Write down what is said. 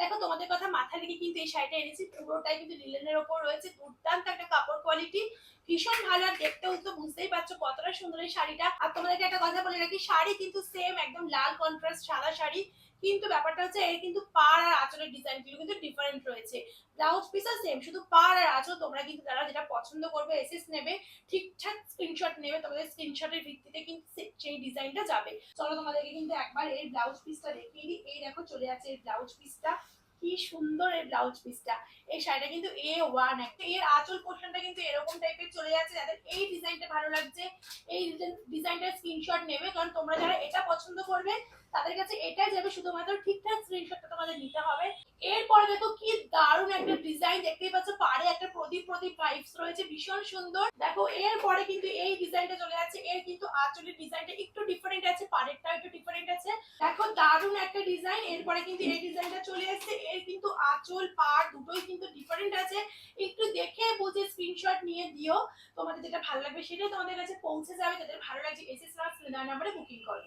দেখো, তোমাদের কথা মাথায় রেখে কিন্তু এই শাড়িটা এনেছি। পুরোটাই কিন্তু লিলেনের ওপর রয়েছে। দুর্দান্ত একটা কাপড় কোয়ালিটি ভীষণ ভালো, আর দেখতেও তো বুঝতেই পারছ কতটা সুন্দর এই শাড়িটা। আর তোমাদেরকে একটা কথা বলে রাখি, শাড়ি কিন্তু সেম একদম লাল কন্ট্রাস্ট সাদা শাড়ি। কিন্তু ব্যাপারটা হচ্ছে, এর কিন্তু পাড় আর আঁচলের ডিজাইনগুলো কিন্তু ডিফারেন্ট রয়েছে। ব্লাউজ পিসও সেম শুধু পাড় আর আঁচল তোমরা কিন্তু যারা যেটা পছন্দ করবে, এসএস নেবে, ঠিকঠাক স্ক্রিনশট নেবে, তোমাদের স্ক্রিনশটের ভিত্তিতে কিন্তু সেই ডিজাইনটা যাবে। চলো তোমাদেরকে কিন্তু একবার এর ব্লাউজ পিসটা দেখিয়ে দিই। এই দেখো চলে যাচ্ছে এর ব্লাউজ পিসটা কি সুন্দর এই ব্লাউজ পিসটা এই শাড়িটা কিন্তু এ ওয়ান একটা এর আঁচল পোর্শনটা কিন্তু এরকম টাইপের চলে যাচ্ছে। যাদের এই ডিজাইনটা ভালো লাগছে, এই ডিজাইনটার স্ক্রিনশট নেবে। কারণ তোমরা যারা এটা পছন্দ করবে, তাদের কাছে এটাই যাবে। শুধুমাত্র ঠিকঠাক স্ক্রিনশটটা তোমাদের নিতে হবে। এরপরে দেখো কি দারুণ একটা ডিজাইন দেখতেই পাচ্ছ। একটা প্রদীপ প্রদীপ ভাইবস রয়েছে, ভীষণ সুন্দর। দেখো, এরপরে কিন্তু এই ডিজাইনটা চলে যাচ্ছে। এর কিন্তু আঁচলের ডিজাইনটা একটু ডিফারেন্ট আছে, পাড়েরটা একটু ডিফারেন্ট আছে। দেখো, দারুণ একটা ডিজাইন এরপরে কিন্তু এই ডিজাইনটা চলে এসেছে। এর কিন্তু আঁচল, পাড় দুটোই কিন্তু ডিফারেন্ট আছে। একটু দেখে বুঝে স্ক্রিনশট নিয়ে দিও। তোমাদের যেটা ভালো লাগবে সেটাই তোমাদের কাছে পৌঁছে যাবে। তাদের ভালো লাগছে এসএস নাম্বারে বুকিং করো।